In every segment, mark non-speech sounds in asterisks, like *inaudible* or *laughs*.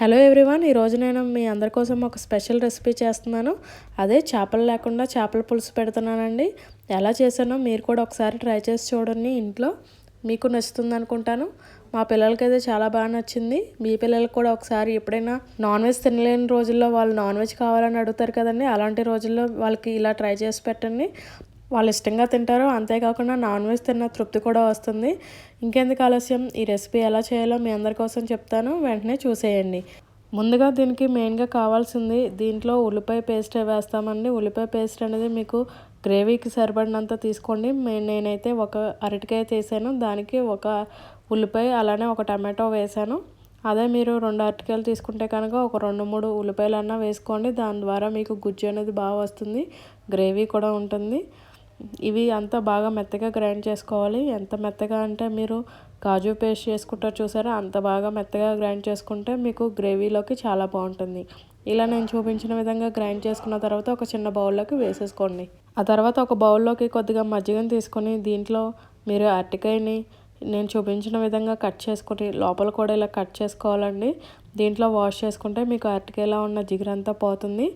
Hello everyone ఈరోజు నేను మీ అందరి కోసం ఒక స్పెషల్ రెసిపీ చేస్తున్నాను. అదే చేపలు లేకుండా చేపల పులుసు పెడుతున్నానండి. ఎలా చేశానో మీరు కూడా ఒకసారి ట్రై చేసి చూడండి ఇంట్లో. మీకు నచ్చుతుంది అనుకుంటాను. మా పిల్లలకైతే చాలా బాగా నచ్చింది. మీ పిల్లలకు కూడా ఒకసారి ఎప్పుడైనా నాన్ వెజ్ తినలేని రోజుల్లో వాళ్ళు నాన్ వెజ్ కావాలని అడుగుతారు కదండి. అలాంటి రోజుల్లో వాళ్ళకి ఇలా ట్రై చేసి పెట్టండి. వాళ్ళు ఇష్టంగా తింటారు అంతేకాకుండా నాన్ వెజ్ తిన్న తృప్తి కూడా వస్తుంది. ఇంకెందుకు ఆలస్యం? ఈ రెసిపీ ఎలా చేయాలో మీ అందరి కోసం చెప్తాను. వెంటనే చూసేయండి. ముందుగా దీనికి మెయిన్గా కావాల్సింది దీంట్లో ఉల్లిపాయ పేస్ట్ వేస్తామండి. ఉల్లిపాయ పేస్ట్ అనేది మీకు గ్రేవీకి సరిపడినంత తీసుకోండి. నేనైతే ఒక అరటికాయ తీసాను. దానికి ఒక ఉల్లిపాయ అలానే ఒక టమాటో వేసాను. అదే మీరు రెండు అరటికాయలు తీసుకుంటే కనుక ఒక రెండు మూడు ఉల్లిపాయలు అన్నా వేసుకోండి. దాని ద్వారా మీకు గుజ్జు అనేది బాగా వస్తుంది. గ్రేవీ కూడా ఉంటుంది. ఇవి అంతా బాగా మెత్తగా గ్రైండ్ చేసుకోవాలి. ఎంత మెత్తగా అంటే మీరు కాజు పేస్ట్ చేసుకుంటారు చూసారా? అంత బాగా మెత్తగా గ్రైండ్ చేసుకుంటే మీకు గ్రేవీలోకి చాలా బాగుంటుంది. ఇలా నేను చూపించిన విధంగా గ్రైండ్ చేసుకున్న తర్వాత ఒక చిన్న బౌల్లోకి వేసేసుకోండి. ఆ తర్వాత ఒక బౌల్లోకి కొద్దిగా మజ్జిగని తీసుకొని దీంట్లో మీరు అరటికాయని నేను చూపించిన విధంగా కట్ చేసుకుని లోపల కూడా ఇలా కట్ చేసుకోవాలండి. దీంట్లో వాష్ చేసుకుంటే మీకు అరటికాయలో ఉన్న జిగురంతా పోతుంది.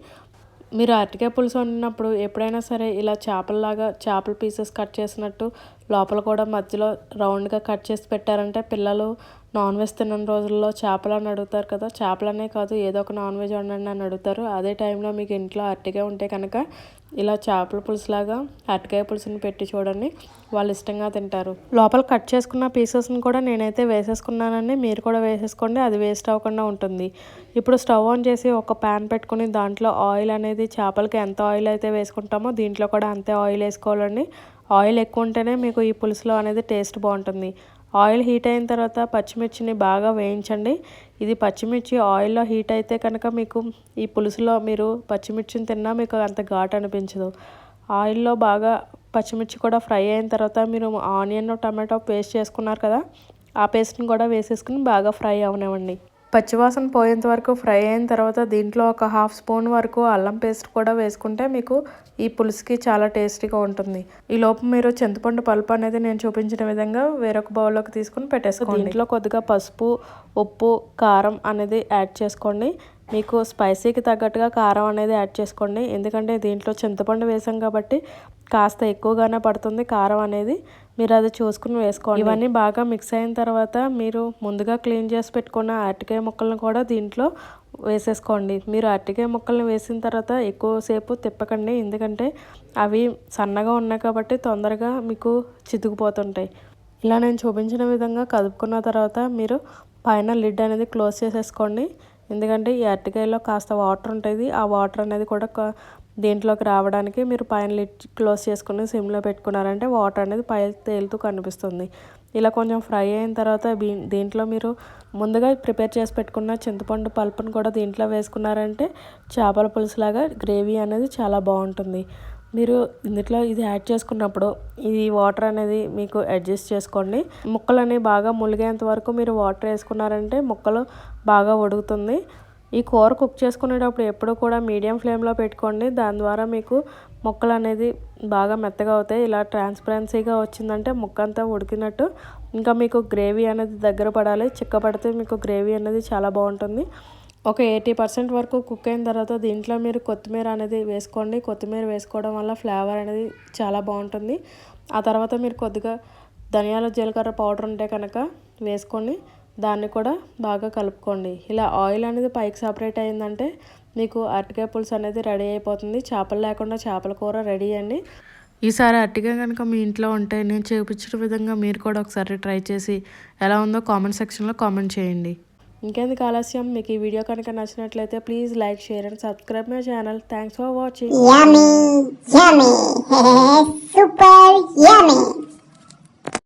మీరు అరటికాయ పులుసు వండినప్పుడు ఎప్పుడైనా సరే ఇలా చేపలలాగా చేపల పీసెస్ కట్ చేసినట్టు లోపల కూడా మధ్యలో రౌండ్గా కట్ చేసి పెట్టారంటే పిల్లలు నాన్ వెజ్ తినని రోజుల్లో చేపలు అని అడుగుతారు కదా. చేపలనే కాదు ఏదో ఒక నాన్ వెజ్ వండండి అని అడుగుతారు. అదే టైంలో మీకు ఇంట్లో అరటికాయ ఉంటే కనుక ఇలా చేపల పులుసులాగా అరటికాయ పులుసుని పెట్టి చూడండి. వాళ్ళు ఇష్టంగా తింటారు. లోపల కట్ చేసుకున్న పీసెస్ని కూడా నేనైతే వేసేసుకున్నానండి. మీరు కూడా వేసేసుకోండి. అది వేస్ట్ అవ్వకుండా ఉంటుంది. ఇప్పుడు స్టవ్ ఆన్ చేసి ఒక ప్యాన్ పెట్టుకుని దాంట్లో ఆయిల్ అనేది చేపలకి ఎంత ఆయిల్ అయితే వేసుకుంటామో దీంట్లో కూడా అంతే ఆయిల్ వేసుకోవాలండి. ఆయిల్ ఎక్కువ ఉంటేనే మీకు ఈ పులుసులో అనేది టేస్ట్ బాగుంటుంది. ఆయిల్ హీట్ అయిన తర్వాత పచ్చిమిర్చిని బాగా వేయించండి. ఇది పచ్చిమిర్చి ఆయిల్లో హీట్ అయితే కనుక మీకు ఈ పులుసులో మీరు పచ్చిమిర్చిని తిన్నా మీకు అంత ఘాట్ అనిపించదు. ఆయిల్లో బాగా పచ్చిమిర్చి కూడా ఫ్రై అయిన తర్వాత మీరు ఆనియన్ టమాటో పేస్ట్ చేసుకున్నారు కదా ఆ పేస్ట్ని కూడా వేసేసుకుని బాగా ఫ్రై అవనివ్వండి. పచ్చివాసన పోయేంత వరకు ఫ్రై అయిన తర్వాత దీంట్లో ఒక హాఫ్ స్పూన్ వరకు అల్లం పేస్ట్ కూడా వేసుకుంటే మీకు ఈ పులుసుకి చాలా టేస్టీగా ఉంటుంది. ఈ లోపు మీరు చింతపండు పల్పు అనేది నేను చూపించిన విధంగా వేరొక బౌల్లోకి తీసుకుని పెట్టేసుకోండి. దీంట్లో కొద్దిగా పసుపు ఉప్పు కారం అనేది యాడ్ చేసుకోండి. మీకు స్పైసీకి తగ్గట్టుగా కారం అనేది యాడ్ చేసుకోండి. ఎందుకంటే దీంట్లో చింతపండు వేసాం కాబట్టి కాస్త ఎక్కువగానే పడుతుంది కారం అనేది. మీరు అది చూసుకుని వేసుకోండి. ఇవన్నీ బాగా మిక్స్ అయిన తర్వాత మీరు ముందుగా క్లీన్ చేసి పెట్టుకున్న అరటికాయ ముక్కలను కూడా దీంట్లో వేసేసుకోండి. మీరు అరటికాయ ముక్కల్ని వేసిన తర్వాత ఎక్కువసేపు తిప్పకండి. ఎందుకంటే అవి సన్నగా ఉన్నాయి కాబట్టి తొందరగా మీకు చితుకుపోతుంటాయి. ఇలా నేను చూపించిన విధంగా కదుపుకున్న తర్వాత మీరు పైన లిడ్ అనేది క్లోజ్ చేసేసుకోండి. ఎందుకంటే ఈ అరటికాయలో కాస్త వాటర్ ఉంటుంది. ఆ వాటర్ అనేది కూడా దీంట్లోకి రావడానికి మీరు పైన లిడ్ క్లోజ్ చేసుకుని సిమ్లో పెట్టుకున్నారంటే వాటర్ అనేది పై తేలుతూ కనిపిస్తుంది. ఇలా కొంచెం ఫ్రై అయిన తర్వాత దీంట్లో మీరు ముందుగా ప్రిపేర్ చేసి పెట్టుకున్న చింతపండు పల్పును కూడా దీంట్లో వేసుకున్నారంటే చేపల పులుసులాగా గ్రేవీ అనేది చాలా బాగుంటుంది. మీరు ఇందులో ఇది యాడ్ చేసుకున్నప్పుడు ఈ వాటర్ అనేది మీకు అడ్జస్ట్ చేసుకోండి. ముక్కలు అనేవి బాగా ములిగేంత వరకు మీరు వాటర్ వేసుకున్నారంటే ముక్కలు బాగా ఉడుకుతుంది. ఈ కూర కుక్ చేసుకునేటప్పుడు ఎప్పుడూ కూడా మీడియం ఫ్లేమ్లో పెట్టుకోండి. దాని ద్వారా మీకు ముక్కలు అనేది బాగా మెత్తగా అవుతాయి. ఇలా ట్రాన్స్పరెన్సీగా వచ్చిందంటే ముక్క అంతా ఉడికినట్టు ఇంకా మీకు గ్రేవీ అనేది దగ్గర పడాలి. చిక్కపడితే మీకు గ్రేవీ అనేది చాలా బాగుంటుంది. ఒక ఎయిటీ పర్సెంట్ వరకు కుక్ అయిన తర్వాత దీంట్లో మీరు కొత్తిమీర అనేది వేసుకోండి. కొత్తిమీర వేసుకోవడం వల్ల ఫ్లేవర్ అనేది చాలా బాగుంటుంది. ఆ తర్వాత మీరు కొద్దిగా ధనియాల జీలకర్ర పౌడర్ ఉంటే కనుక వేసుకోండి దాన్ని కూడా బాగా కలుపుకోండి. ఇలా ఆయిల్ అనేది పైకి సపరేట్ అయిందంటే మీకు అరటికాయ పులుసు అనేది రెడీ అయిపోతుంది. చేపలు లేకుండా చేపల కూర రెడీ అండి. ఈసారి అరటికాయ కనుక మీ ఇంట్లో ఉంటే నేను చూపించిన విధంగా మీరు కూడా ఒకసారి ట్రై చేసి ఎలా ఉందో కామెంట్ సెక్షన్లో కామెంట్ చేయండి. ఇంకెందుకు ఆలస్యం? మీకు ఈ వీడియో కనుక నచ్చినట్లయితే please like share and subscribe my channel. Thanks for watching. *laughs*